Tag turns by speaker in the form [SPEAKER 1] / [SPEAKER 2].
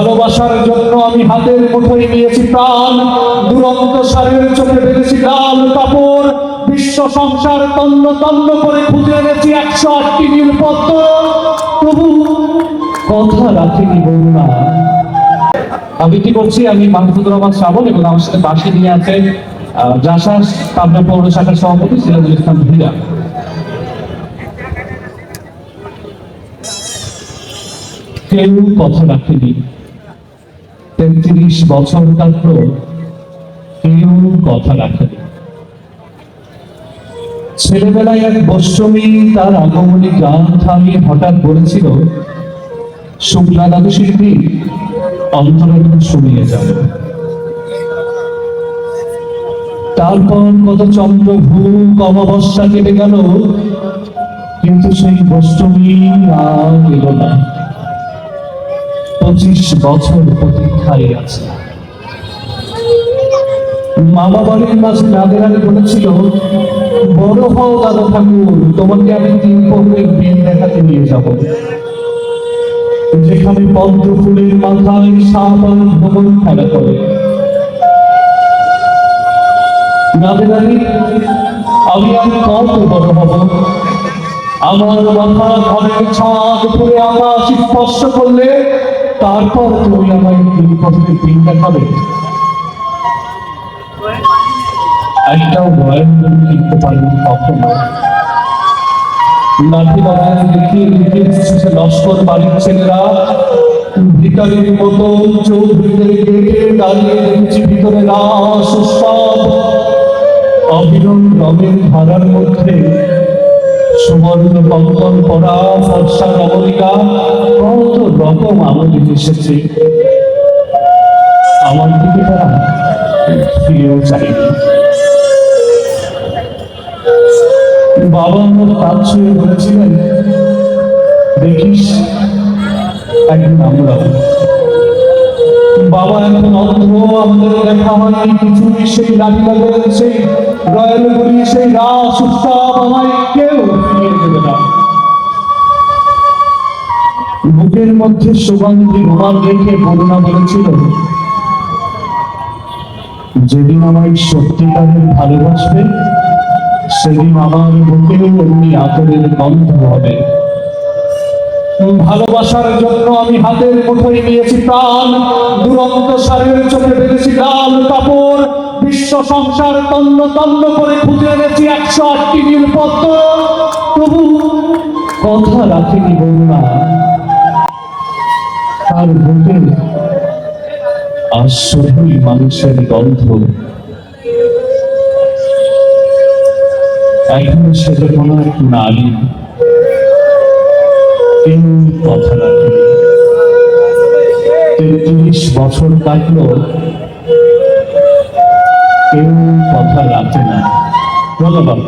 [SPEAKER 1] ভালোবাসার জন্য আমি হাতের মুঠোয় নিয়েছি প্রাণ। দুরন্ত সারের চোখে বেঁধেছি লাল কাপড়। বিশ্ব সংসার তন্ন তন্ন করে খুঁজে এনেছি একশো আটটি নীলপত্র তবু কথা রাখেনি বন্যা আবৃত্তি করছি? আমি মাহমুদুর রহমান শ্রাবণ এবং আমার সাথে পাশে নিয়ে আছে জাসাস কামরা পৌর সভাপতি সিরাজুল ইসলাম ভীরা। কেউ কথা রাখেনি। তেত্রিশ বছর কাটল কেউ কথা রাখেনি ছেলেবেলায় এক বৈষ্ণবী তার আগমনী গান থামিয়ে হঠাৎ বলেছিল, শুক্লা দাদু শিল্পী অন্তরের শুনিয়ে যাবে তারপর কত চন্দ্র ভূক অমাবস্যা কেটে গেল, কিন্তু সেই বৈষ্ণবী আর এলো না। পঁচিশ বছর প্রতীক্ষায় আছে। মামা বাড়ির মাঝে নাদের আলী বলেছিল, বড় হও দাদা ঠাকুর, তোমাকে আমি তিন পক্ষের বিল দেখাতে নিয়ে যাব। যেখানে পদ্ম ফুলের মাথায় সাপ ভ্রমণ খেলা করে। নাদের আলী আমি আর কত বড় হব? আমার মাথা ঘরের ছাদ উপরে আকাশ স্পর্শ করলে তারপর তুমি আমায় তিন পক্ষের বিল দেখাবে। একটাও কখনো। দেখিয়ে লস্কর বাড়ির ছেলেরা ভিকারির মতো চৌধুরীদের গেটে দাঁড়িয়ে দেখেছি ভিতরে অবিরল রঙের ধারার মধ্যে সুবর্ণ কঙ্কন পরা ফর্সা নবলিকা কত রকম আমলে এসেছে। আমার দিকে তারা ফিরেও চাইনি বাবা আমার কাজ ছুঁয়ে বলেছিলেন, দেখিস, একদিন আমরা বাবা এখন অন্ধ, আমাদের দেখা হয়নি কিছুই, সেই লাগেন সেই রয়্যাল গুলি সেই রাস উৎসব, আমায় কেউ ফিরিয়ে দেবে না বুকের মধ্যে সুগন্ধি রুমাল রেখে বরুণা বলেছিল যেদিন আমায় সত্যিকারের ভালোবাসবে সেদিন আমার বুকেও অমনি আতরের গন্ধ হবে। ভালোবাসার জন্য আমি হাতের মুঠোয় নিয়েছি প্রাণ দুরন্ত সারের চোখে বেঁধেছি লাল কাপড় বিশ্ব সংসার তন্ন তন্ন করে খুঁজে এনেছি একশো আটটি নীলপত্র তবু কথা রাখেনি বন্যা তার বুকে আর মানুষের গন্ধ। এখনও সেটা কোনো এক নারী কেউ কথা রাখে তেত্রিশ বছর কাটলো কথা না। ধন্যবাদ।